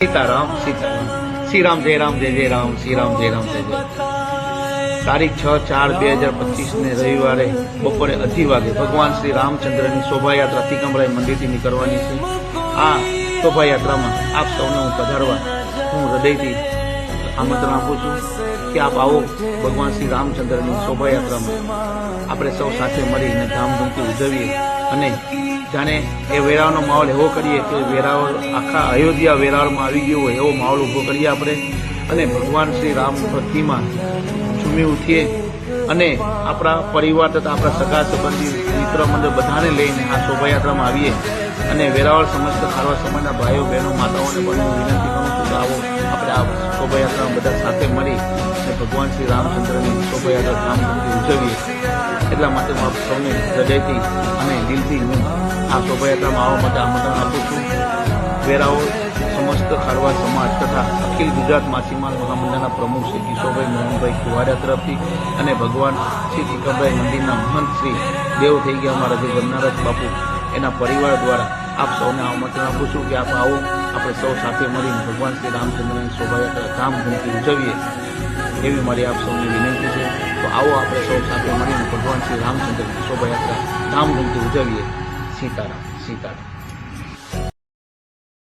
સીતારામ સીતારામ. શ્રી રામ જય રામ, જય જય રામ શ્રી રામ જય રામ, જય જય. તારીખ છ ચાર બે હજાર પચીસ ને રવિવારે બપોરે અઢી વાગે ભગવાન શ્રી રામચંદ્રની શોભાયાત્રા તિકમરાય મંદિરથી નીકળવાની છે. આ શોભાયાત્રામાં આપ સૌને હું પધારવા હું હૃદયથી આમંત્રણ આપું છું. કે આપ આવો ભગવાન શ્રી રામચંદ્રની શોભાયાત્રામાં. આપણે સૌ સાથે મળીને ધામધૂમથી ઉજવીએ અને જાણે એ વેરાવળનો માહોલ એવો કરીએ કે વેરાવળ આખા અયોધ્યા વેરાવળમાં આવી ગયો હોય એવો માહોલ ઊભો કરીએ આપણે અને ભગવાન શ્રી રામ પ્રતિમા ઝૂમી ઉઠીએ અને આપણા પરિવાર તથા આપણા સગા સંબંધી, મિત્ર, મંડળ બધાને લઈને આ શોભાયાત્રામાં આવીએ અને વેરાવળ સમસ્ત ખારવા સમાજના ભાઈઓ, બહેનો, માતાઓને પણ વિનંતી કરું છું આવો આ શોભાયાત્રામાં બધા સાથે મળી અને ભગવાન શ્રી રામચંદ્રની શોભાયાત્રા ધામધૂમથી ઉજવીએ. એટલા માટે હું આપ સૌને હૃદયથી અને દિલથી હું આ શોભાયાત્રામાં આવવા માટે આમંત્રણ આપું છું. વેરાઓ સમસ્ત ખારવા સમાજ તથા અખિલ ગુજરાત માછીમાર મહામંડળના પ્રમુખ શ્રી કિશોરભાઈ મોહનભાઈ કુવાડા તરફથી અને ભગવાન શ્રી ટીકમભાઈ મંદિરના મહંત શ્રી દેવ થઈ ગયા અમારા જે જમનારાજ બાપુ એના પરિવાર દ્વારા આપ સૌને આમંત્રણ આપું છું કે આપ આવો, આપણે સૌ સાથે મળીને ભગવાન શ્રી રામચંદ્રની શોભાયાત્રા ધામધૂમથી ઉજવીએ. એવી મારી આપ સૌને વિનંતી છે તો આવો આપણે સૌ સાથે મળીને ભગવાન શ્રી રામચંદ્રની શોભાયાત્રા ધામધૂમથી ઉજવીએ. સીતારામ સીતારામ.